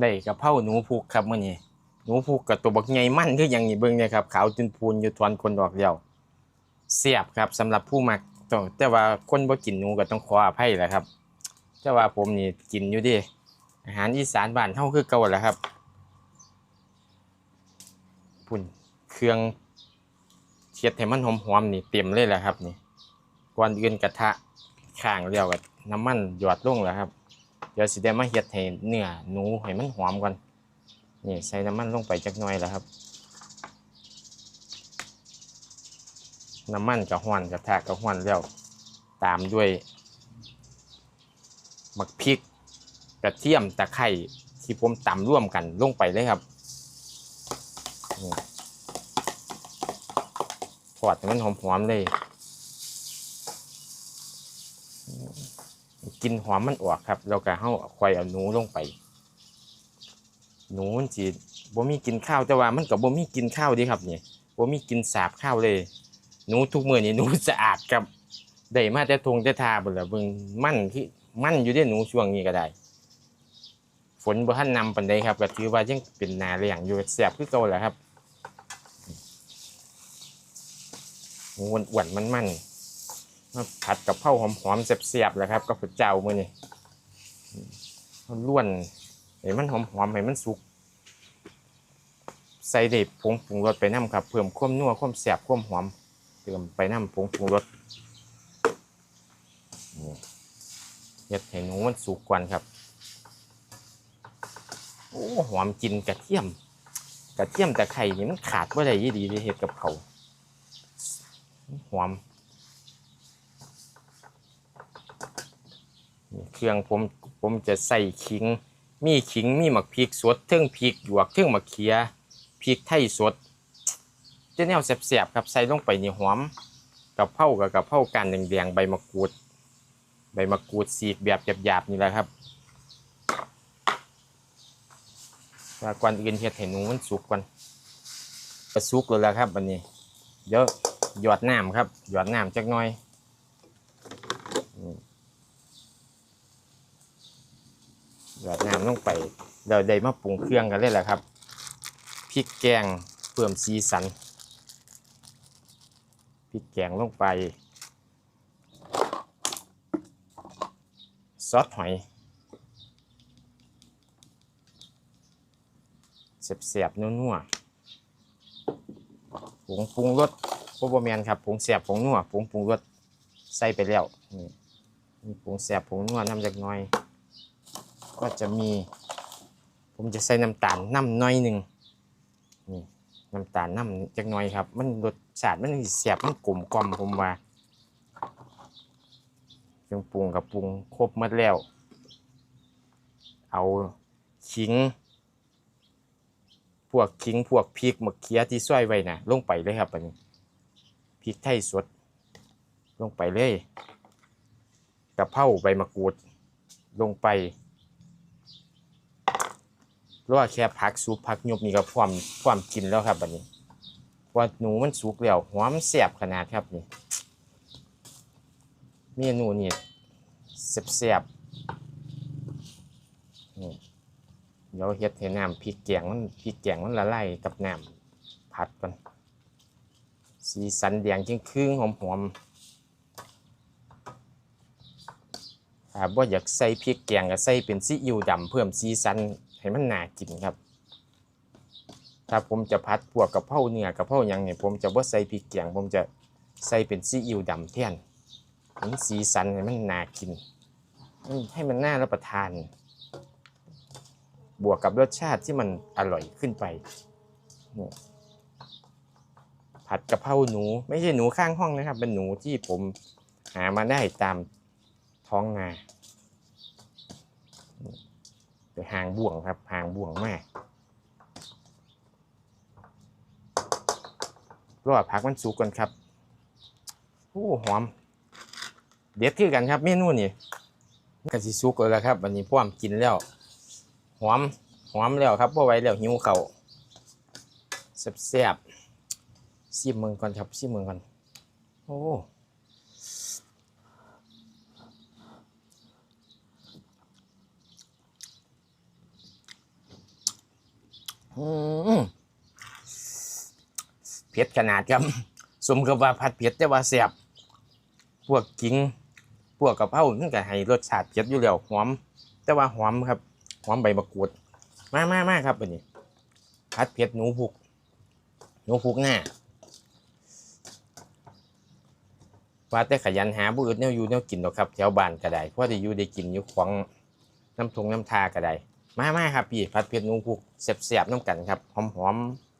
ได้กะเพราหนูพุกครับมื้อนี้หนูพุกกับตัวบักใหญ่มันคือหยังนี่เบิ่งเนี่ยครับขาวจนพูนอยู่ทวนคนดอกเดียวเสียบครับสำหรับผู้มักแต่ว่าคนบ่กินหนูก็ต้องขออภัยแหละครับแต่ว่าผมนี่กินอยู่ดิอาหารอีสานบ้านเฮาคือเก่าแหละครับพุ่นเครื่องเทียดให้มันหอมๆนี่เต็มเลยแหละครับ นี่ก่อนอื่นกระทะข้างเดียวกับน้ำมันหยอดลงแล้วครับ เดี๋ยวสิได้มาเฮ็ดให้เนื้อหนูให้มันหอมก่อนนี่ใส่น้ำมันลงไปจักหน่อยแล้วครับน้ำมันกับห้อนกระทะกับห้อนแล้วตามด้วยหมักพริกกระเทียมตะไคร้ที่ผมตำร่วมกันลงไปเลยครับทอดให้มันหอมๆเลย กินหอมมันออกครับ แล้วก็เฮาค่อยเอาหนูลงไป หนูมันสิบ่มีกินข้าวแต่ว่ามันก็บ่มีกินข้าวดีครับนี่บ่มีกินสาบข้าวเลย หนูทุกมื้อนี่หนูสะอาดครับได้มาแต่ทงแต่ทาเบิ่นล่ะเบิ่งมันที่มันอยู่เด้หนูช่วงนี้ก็ได้ ฝนบ่ทันนำปานใดครับก็ถือว่ายังเป็นนาแล้งอยู่แซ่บคือเก่าแหละครับหมูอ้วนๆมันๆ มาผัดกับเผาหอมๆเสียบๆแหละครับกับข้าวเจ้ามือนี้มันล้วนให้มันหอมๆให้มันสุก ใส่เด็บผงปรุงรสไปน้ำครับ เพิ่มความนัวความแซ่บความหอม เติมไปน้ำผงปรุงรสเฮ็ดให้หนูมันสุกก่อนครับ โอ้หอมกินกระเทียม กระเทียมแต่ไข่นี่มันขาดบ่าได้ยี่ดีเลยเฮ็ดกับเขาหอม เครื่องผมผมจะใส่ขิง มีขิงมีหมักพริกสดเทิงพริกหยวกเทิงมะเขียพริกไทยสดจะแนวแสบๆครับใส่ลงไปในหอมกับเพรากับกับเพรากันแดงๆใบมะกรูด ใบมะกรูดสีกแบบหยาบๆนี่แหละครับแต่ก่อนอื่นเฮ็ดให้หนูมันสุกก่อนก็สุกแล้วล่ะครับอันนี้เดี๋ยวหยอดน้ำครับหยอดน้ำจักหน่อย หยอดน้ำลงไปเราได้มาปรุงเครื่องกันเลยแหละครับพริกแกงเพิ่มสีสันพริกแกงลงไป ซอสหอยเสียบๆนัวๆผงปรุงรสโปรโบแมนครับผงเสียบผงนัวผงปรุงรสใส่ไปแล้วนี่ผงเสียบผงนัวน้ำจากหน้อย ก็จะมี ผมจะใส่น้ำตาลน้ำน้อยหนึ่งนี่น้ำตาลน้ำจักน่อยครับ มันรสชาติมันสิเสียบมันกลมกล่อมผมว่าเครื่องปรุงกับปรุงครบหมดแล้ว เอาขิง พวกขิงพวกพริกมะเขือที่ซอยไว้นะลงไปเลยครับอันนี้พริกไทยสด ลงไปเลยกระเพราใบมะกรูดลงไป รือว่าแค่ผักสุกผักยบนี่ก็พร้อมพร้อมกินแล้วครับบัดนี้ว่าหนูมันสุกแล้วหอมแซ่บขนาดครับนี่เมนูนี่แซ่บๆนี่เดี๋ยวเฮ็ดให้น้ำพริกแกงมันพริกแกงมันละลายกับน้ำผัดก่อนสีสันแดงจึงครึ่งหอมๆถ้าบ่อยากใส่พริกแกงก็ใส่เป็นซีอิ๊วดำเพิ่มสีสัน ให้มันน่ากินครับ ถ้าผมจะพัดพวกกะเพราเนื้อกะเพรายังเนี่ยผมจะบ่ใส่พริกแกงผมจะใส่เป็นซีอิ๊วดำแทนให้มันสีสันให้มันน่ากิน ให้มันน่ารับประทาน บวกกับรสชาติที่มันอร่อยขึ้นไป ผัดกะเพราหนู ไม่ใช่หนูข้างห้องนะครับ เป็นหนูที่ผมหามาได้ตามท้องนา หางบ่วงครับหางบ่วงมากรอพักมันสุกก่อนครับโอ้หอม เด็ดคือกันครับเมนูนี่กะสิสุกแล้วล่ะครับวันนี้พร้อมกินแล้วหอมหอมแล้วครับพ่อไว้แล้วหิวเขาวแซ่บๆซิมเมืองก่อนครับซิมเมืองก่อนโอ้ เผ็ดขนาดครับ สมกับว่าผัดเผ็ดแต่ว่าแซ่บพวกกิ้งพวกกะเพรามันก็ให้รสชาติเผ็ดอยู่แล้วหอม แต่ว่าหอมครับหอมใบมะกรูดมากมามาครับอันนี้ผัดเผ็ดหนูพุกหนูพุกหน้าว่าแต่ขยันหาผู้อื่นแนวอยู่แนวกินหรอกครับแถวบ้านก็ได้เพราะได้อยู่ได้กินอยู่ขวางน้ำทงน้ำทาก็ได้ มามาครับพี่ผัดเผ็ดหนูพุกเสียบๆน้ำกันครับหอมๆ